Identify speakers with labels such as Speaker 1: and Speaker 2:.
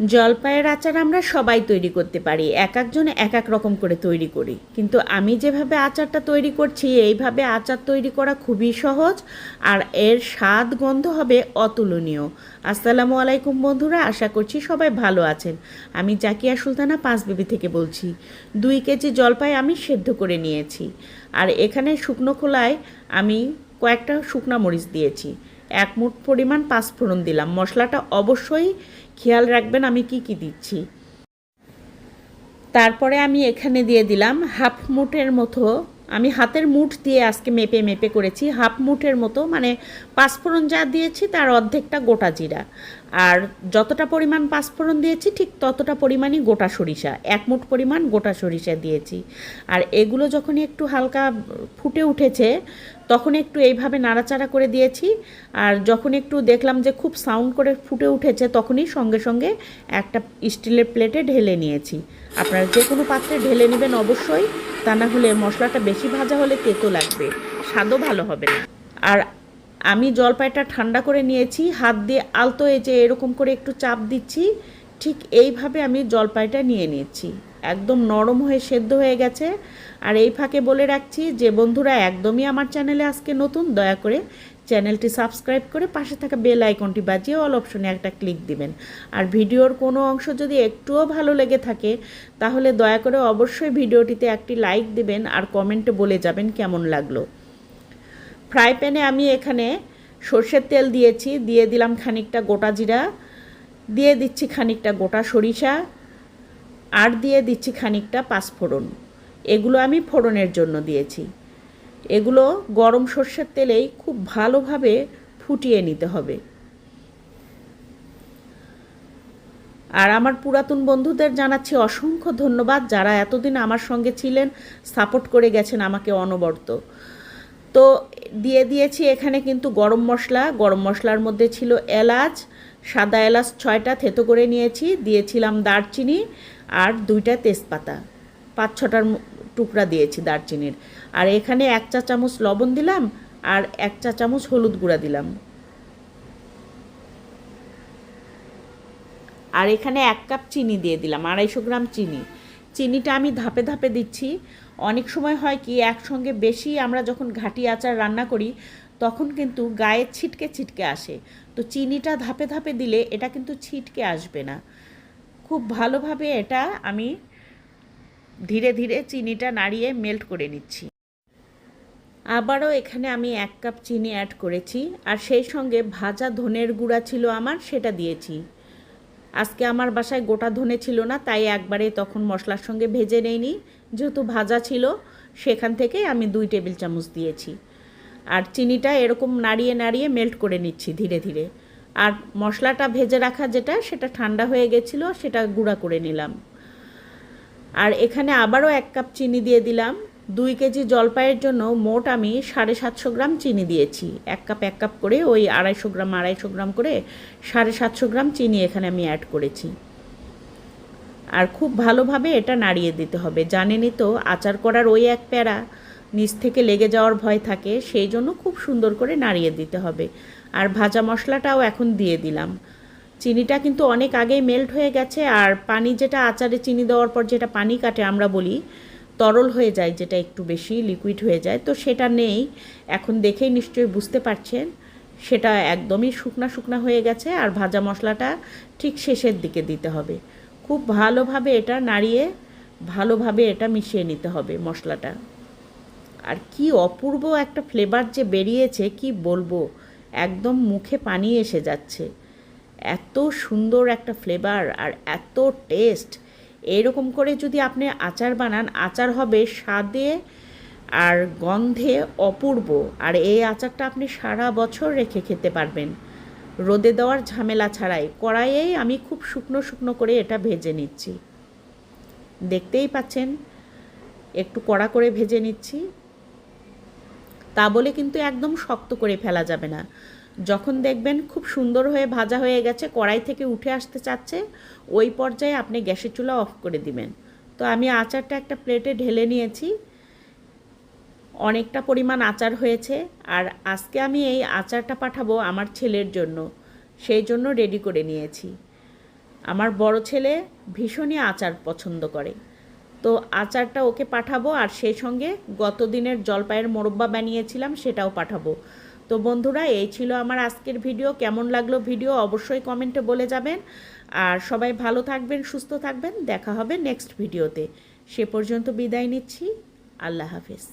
Speaker 1: জলপাইয়ের আচার আমরা সবাই তৈরি করতে পারি, এক একজন এক এক রকম করে তৈরি করি। কিন্তু আমি যেভাবে আচারটা তৈরি করছি, এইভাবে আচার তৈরি করা খুবই সহজ আর এর স্বাদ গন্ধ হবে অতুলনীয়। আসসালামু আলাইকুম বন্ধুরা, আশা করছি সবাই ভালো আছেন। আমি জাকিয়া সুলতানা পাঁচবিবি থেকে বলছি, দুই কেজি জলপাই আমি সেদ্ধ করে নিয়েছি আর এখানে শুকনো খোলায় আমি কয়েকটা শুকনা মরিচ দিয়েছি। এক মুঠ পরিমাণ পাঁচফোড়ন দিলাম। মশলাটা অবশ্যই খেয়াল রাখবেন আমি কি কি দিচ্ছি। তারপরে আমি এখানে দিয়ে দিলাম হাফ মুঠের মতো, আমি হাতের মুঠ দিয়ে আজকে মেপে মেপে করেছি, হাফ মুঠের মতো মানে পাঁচফোড়ন যা দিয়েছি তার অর্ধেকটা গোটা জিরা। আর যতটা পরিমাণ পাঁচফোড়ন দিয়েছি, ঠিক ততটা পরিমাণই গোটা সরিষা, এক মুঠ পরিমাণ গোটা সরিষা দিয়েছি। আর এগুলো যখনই একটু হালকা ফুটে উঠেছে, তখন একটু এইভাবে নাড়াচাড়া করে দিয়েছি। আর যখন একটু দেখলাম যে খুব সাউন্ড করে ফুটে উঠেছে, তখনই সঙ্গে সঙ্গে একটা স্টিলের প্লেটে ঢেলে নিয়েছি। আপনারা যে কোনো পাত্রে ঢেলে নেবেন অবশ্যই, তা না হলে মশলাটা বেশি ভাজা হলে তেতো লাগবে, স্বাদও ভালো হবে না। আর আমি জলপাইটা ঠান্ডা করে নিয়েছি, হাত দিয়ে আলতো যে এরকম করে একটু চাপ দিচ্ছি, ঠিক এইভাবে আমি জলপাইটা নিয়ে নিয়েছি। একদম নরম হয়ে সেদ্ধ হয়ে গেছে। আর এই ফাঁকে বলে রাখছি, যে বন্ধুরা একদমই আমার চ্যানেলে আজকে নতুন, দয়া করে চ্যানেলটি সাবস্ক্রাইব করে পাশে থাকা বেল আইকনটি বাজিয়ে অল অপশনে একটা ক্লিক দিবেন। আর ভিডিওর কোনো অংশ যদি একটুও ভালো লেগে থাকে, তাহলে দয়া করে অবশ্যই ভিডিওটিতে একটি লাইক দিবেন আর কমেন্টে বলে যাবেন কেমন লাগল। ফ্রাই প্যানে আমি এখানে সর্ষের তেল দিয়েছি, দিয়ে দিলাম খানিকটা গোটা জিরা, দিয়ে দিচ্ছি খানিকটা গোটা সরিষা, আর দিয়ে দিচ্ছি খানিকটা পাঁচফোড়ন। এগুলো আমি ফোড়নের জন্য দিয়েছি। এগুলো গরম সর্ষের তেলেই খুব ভালোভাবে ফুটিয়ে নিতে হবে। আর আমার পুরাতন বন্ধুদের জানাচ্ছি অসংখ্য ধন্যবাদ যারা এতদিন আমার সঙ্গে ছিলেন, সাপোর্ট করে গেছেন আমাকে অনবরত। তো দিয়ে দিয়েছি এখানে কিন্তু গরম মশলা। গরম মশলার মধ্যে ছিল এলাচ, সাদা এলাচ ছয়টা থেতো করে নিয়েছি। দিয়েছিলাম দারচিনি আর দুইটা তেজপাতা। পাঁচ ছটার টুকরা দিয়েছি দারচিনির। আর এখানে এক চা চামচ লবণ দিলাম আর এক চা চামচ হলুদ গুঁড়া দিলাম। আর এখানে এক কাপ চিনি দিয়ে দিলাম, আড়াইশো গ্রাম চিনি। চিনিটা আমি ধাপে ধাপে দিচ্ছি। অনেক সময় হয় কি, একসঙ্গে বেশি আমরা যখন ঘাটি আচার রান্না করি, তখন কিন্তু গায়ে ছিটকে ছিটকে আসে। তো চিনিটা ধাপে ধাপে দিলে এটা কিন্তু ছিটকে আসবে না। খুব ভালোভাবে এটা আমি ধীরে ধীরে চিনিটা নাড়িয়ে মেল্ট করে নিচ্ছি। আবারও এখানে আমি এক কাপ চিনি অ্যাড করেছি। আর সেই সঙ্গে ভাজা ধনের গুঁড়া ছিল আমার, সেটা দিয়েছি। আজকে আমার বাসায় গোটা ধনে ছিল না, তাই একবারে তখন মশলার সঙ্গে ভেজে নেইনি। যেহেতু ভাজা ছিল, সেখান থেকে আমি দুই টেবিল চামচ দিয়েছি। আর চিনিটা এরকম নাড়িয়ে নাড়িয়ে মেল্ট করে নিচ্ছি ধীরে ধীরে। আর মশলাটা ভেজে রাখা যেটা, সেটা ঠান্ডা হয়ে গেছিল, সেটা গুঁড়া করে নিলাম। আর এখানে আবারও এক কাপ চিনি দিয়ে দিলাম। দুই কেজি জলপাইয়ের জন্য মোট আমি সাড়ে সাতশো গ্রাম চিনি দিয়েছি। এক কাপ এক কাপ করে ওই আড়াইশো গ্রাম আড়াইশো গ্রাম করে সাড়ে সাতশো গ্রাম চিনি এখানে আমি অ্যাড করেছি। আর খুব ভালোভাবে এটা নাড়িয়ে দিতে হবে। জানেনই তো, আচার করার ওই এক প্যারা নিচ থেকে লেগে যাওয়ার ভয় থাকে, সেই জন্য খুব সুন্দর করে নাড়িয়ে দিতে হবে। আর ভাজা মশলাটাও এখন দিয়ে দিলাম। চিনিটা কিন্তু অনেক আগেই মেল্ট হয়ে গেছে, আর পানি যেটা আচারে চিনি দেওয়ার পর যেটা পানি কাটে আমরা বলি তরল হয়ে যায়, যেটা একটু বেশি লিকুইড হয়ে যায়। তো সেটা নেই, এখন দেখেই নিশ্চয়ই বুঝতে পারছেন, সেটা একদমই শুকনা শুকনা হয়ে গেছে আর ভাজা মশলাটা ঠিক শেষের দিকে দিতে হবে। খুব ভালোভাবে এটা নাড়িয়ে ভালোভাবে এটা মিশিয়ে নিতে হবে মশলাটা। আর কি অপূর্ব একটা ফ্লেভার যে বেরিয়েছে, কি বলব, একদম মুখে পানি এসে যাচ্ছে। এত সুন্দর একটা ফ্লেভার আর এত টেস্ট এরকম করে যদি আপনি আচার বানান, আচার হবে স্বাদে আর গন্ধে অপূর্ব। আর এই আচারটা আপনি সারা বছর রেখে খেতে পারবেন। রোদে দেওয়ার ঝামেলা ছাড়াই। কড়াইয়েই আমি খুব শুকনো শুকনো করে এটা ভেজে নিচ্ছি। দেখতেই পাচ্ছেন, একটু কড়া করে ভেজে নিচ্ছি। তা বলে কিন্তু একদম শক্ত করে ফেলা যাবে না। যখন দেখবেন খুব সুন্দর হয়ে ভাজা হয়ে গেছে, কড়াই থেকে উঠে আসতে চাচ্ছে, ওই পর্যায়ে আপনি গ্যাসের চুলা অফ করে দিবেন। তো আমি আচারটা একটা প্লেটে ঢেলে নিয়েছি। অনেকটা পরিমাণ আচার হয়েছে, আর আজকে আমি এই আচারটা পাঠাবো আমার ছেলের জন্য। সেই জন্য রেডি করে নিয়েছি। আমার বড় ছেলে ভীষণই আচার পছন্দ করে। তো আচারটা ওকে পাঠাবো, আর সেই সঙ্গে গত দিনের জলপাইয়ের মোরব্বা বানিয়েছিলাম, সেটাও পাঠাবো। তো বন্ধুরা, এই ছিল আমার আজকের ভিডিও। কেমন লাগল ভিডিও অবশ্যই কমেন্টে বলে যাবেন। আর সবাই ভালো থাকবেন, সুস্থ থাকবেন। দেখা হবে নেক্সট ভিডিওতে। সে পর্যন্ত বিদায় নিচ্ছি। আল্লাহ হাফেজ।